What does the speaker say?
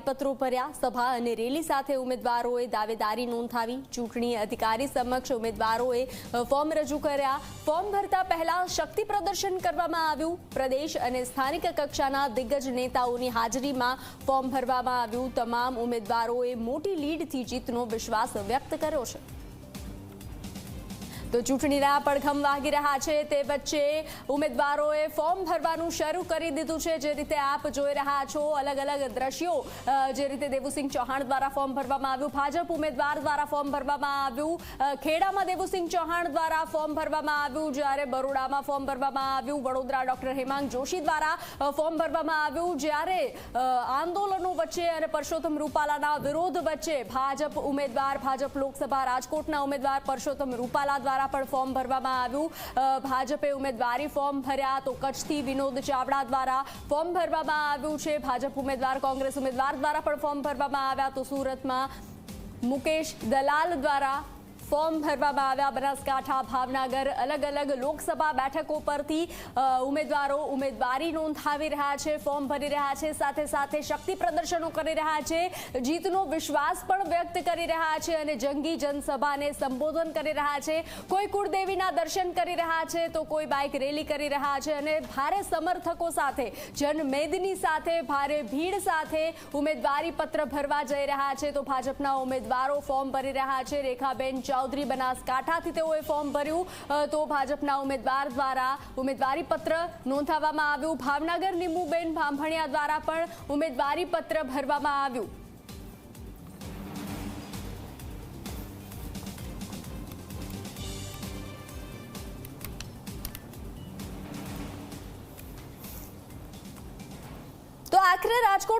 ઉમેદવારી ભર્યા. સભા અને રેલી સાથે ઉમેદવારોએ દાવેદારી નોંધાવી. ચૂંટણી અધિકારી સમક્ષ ઉમેદવારોએ ફોર્મ રજૂ કર્યા. ફોર્મ ભરતા પહેલા શક્તિ પ્રદર્શન કરવામાં આવ્યું. પ્રદેશ અને સ્થાનિક કક્ષાના દિગ્ગજ નેતાઓની હાજરીમાં ફોર્મ ભરવામાં આવ્યું. તમામ ઉમેદવારોએ મોટી લીડથી જીતનો વિશ્વાસ વ્યક્ત કર્યો છે. તો ચૂંટણીના પડઘમ વાગી રહ્યા છે. તે વચ્ચે ઉમેદવારોએ ફોર્મ ભરવાનું શરૂ કરી દીધું છે. જે રીતે આપ જોઈ રહ્યા છો અલગ અલગ દ્રશ્યો જે રીતે દેવુસિંહ ચૌહાણ દ્વારા ફોર્મ ભરવામાં આવ્યું, ભાજપ ઉમેદવાર દ્વારા ફોર્મ ભરવામાં આવ્યું ખેડામાં દેવુસિંહ ચૌહાણ દ્વારા ફોર્મ ભરવામાં આવ્યું, જ્યારે બરોડામાં ફોર્મ ભરવામાં આવ્યું, વડોદરા ડોક્ટર હેમાંગ જોશી દ્વારા ફોર્મ ભરવામાં આવ્યું, જ્યારે આંદોલનો વચ્ચે અને પરસોત્તમ રૂપાલાના વિરોધ વચ્ચે ભાજપ ઉમેદવાર, ભાજપ લોકસભા રાજકોટના ઉમેદવાર પરસોત્તમ રૂપાલા દ્વારા પણ ફોર્મ ભરવામાં આવ્યું. ભાજપે ઉમેદવારી ફોર્મ ભર્યા તો કચ્છથી વિનોદ ચાવડા દ્વારા ફોર્મ ભરવામાં આવ્યું છે. ભાજપ ઉમેદવાર, કોંગ્રેસ ઉમેદવાર દ્વારા પણ ફોર્મ ભરવામાં આવ્યા તો સુરતમાં મુકેશ દલાલ દ્વારા ફોર્મ ભરવામાં આવ્યા બનાસકાંઠા, ભાવનગર અલગ અલગ લોકસભા બેઠકો પરથી ઉમેદવારો ઉમેદવારી નોંધાવી રહ્યા છે, ફોર્મ ભરી રહ્યા છે, સાથે સાથે શક્તિ પ્રદર્શનો કરી રહ્યા છે, જીતનો વિશ્વાસ પણ વ્યક્ત કરી રહ્યા છે અને જંગી જનસભાને સંબોધન કરી રહ્યા છે. કોઈ કુળદેવીના દર્શન કરી રહ્યા છે તો કોઈ બાઇક રેલી કરી રહ્યા છે અને ભારે સમર્થકો સાથે, જનમેદની સાથે, ભારે ભીડ સાથે ઉમેદવારી પત્ર ભરવા જઈ રહ્યા છે. તો ભાજપના ઉમેદવારો ફોર્મ ભરી રહ્યા છે. રેખાબેન ચૌધરી બનાસકાંઠાથી તેઓએ ફોર્મ ભર્યું. તો ભાજપના ઉમેદવાર દ્વારા ઉમેદવારી પત્ર નોંધાવવામાં આવ્યું. ભાવનગર નીમુબેન ભાંભણિયા દ્વારા પણ ઉમેદવારી પત્ર ભરવામાં આવ્યું. આખરે રાજકોટ